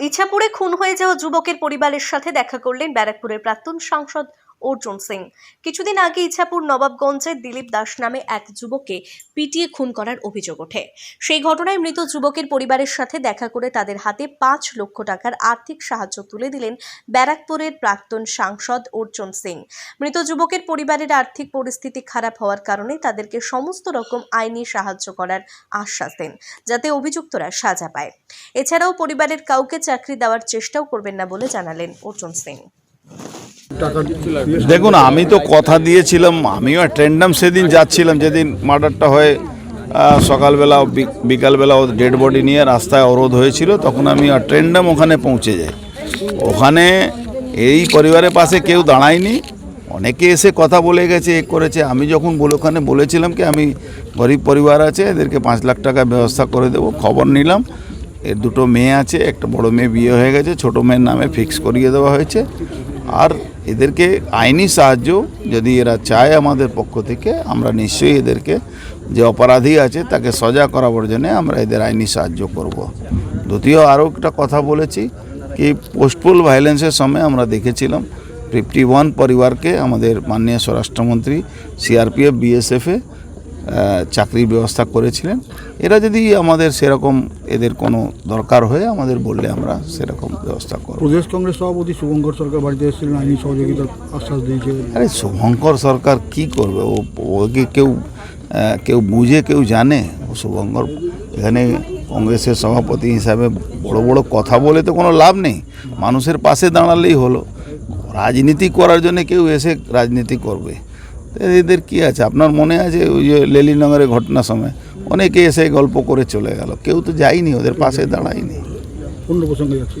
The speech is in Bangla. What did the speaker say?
ইছাপুরে খুন হয়ে যাওয়া যুবকের পরিবারের সাথে দেখা করলেন ব্যারাকপুরের প্রাক্তন সাংসদ অর্জুন সিং। কিছুদিন আগে ইছাপুর নবাবগঞ্জে দিলীপ দাস নামে এক যুবককে পিটিয়ে খুন করার অভিযোগ ওঠে। সেই ঘটনায় মৃত যুবকের পরিবারের সাথে দেখা করে তাদের হাতে পাঁচ লক্ষ টাকার আর্থিক সাহায্য তুলে দিলেন ব্যারাকপুরের প্রাক্তন সাংসদ অর্জুন সিং। মৃত যুবকের পরিবারের আর্থিক পরিস্থিতি খারাপ হওয়ার কারণে তাদেরকে সমস্ত রকম আইনি সাহায্য করার আশ্বাস দেন, যাতে অভিযুক্তরা সাজা পায়। এছাড়াও পরিবারের কাউকে চাকরি দেওয়ার চেষ্টাও করবেন না বলে জানালেন অর্জুন সিং। দেখুন, আমি তো কথা দিয়েছিলাম, আমিও ট্রেন্ডাম সেদিন যাচ্ছিলাম, যেদিন মার্ডারটা হয়ে সকালবেলা বিকালবেলা ও ডেড বডি নিয়ে রাস্তায় অবরোধ হয়েছিল, তখন আমি ট্রেন্ডাম ওখানে পৌঁছে যাই। ওখানে এই পরিবারের পাশে কেউ দাঁড়ায়নি, অনেকে এসে কথা বলে গেছে, এ করেছে। আমি যখন বলে, ওখানে বলেছিলাম কি, আমি গরিব পরিবার আছে, এদেরকে পাঁচ লাখ টাকা ব্যবস্থা করে দেবো, খবর নিলাম। এর দুটো মেয়ে আছে, একটা বড় মেয়ে বিয়ে হয়ে গেছে, ছোট মেয়ের নামে ফিক্স করিয়ে দেওয়া হয়েছে। আর এদেরকে আইনি সাহায্য যদি এরা চায় আমাদের পক্ষ থেকে, আমরা নিশ্চয়ই এদেরকে যে অপরাধী আছে তাকে সজা করাবার জন্য আমরা এদের আইনি সাহায্য করব। দ্বিতীয় আরও একটা কথা বলেছি কি, পোস্টপুল ভায়োলেন্সের সময় আমরা দেখেছিলাম ফিফটি ওয়ান পরিবারকে আমাদের মাননীয় স্বরাষ্ট্রমন্ত্রী, সিআরপিএফ, বিএসএফে চাকরির ব্যবস্থা করেছিলেন। এরা যদি আমাদের সেরকম এদের কোনো দরকার হয়ে আমাদের বললে আমরা সেরকম ব্যবস্থা করব। প্রদেশ কংগ্রেস সভাপতি শুভঙ্কর সরকার বাড়িতে এসেছিলেন আইনি সহযোগিতার আশ্বাস দিয়েছে। আরে শুভঙ্কর সরকার কি করবে? ও ওকে কেউ কেউ বুঝে কেউ জানে? ও শুভঙ্কর এখানে কংগ্রেসের সভাপতি হিসাবে বড় বড় কথা বলে তো কোনো লাভ নেই। মানুষের পাশে দাঁড়ালেই হলো। রাজনীতি করার জন্য কেউ এসে রাজনীতি করবে। এদের কি আছে? আপনার মনে আছে ওই যে লেলিনগরের ঘটনার সময়? অনেকে এসে গল্প করে চলে গেল। কেউ তো যায়নি, ওদের পাশে দাঁড়ায়নি। অন্য প্রসঙ্গে যাচ্ছি।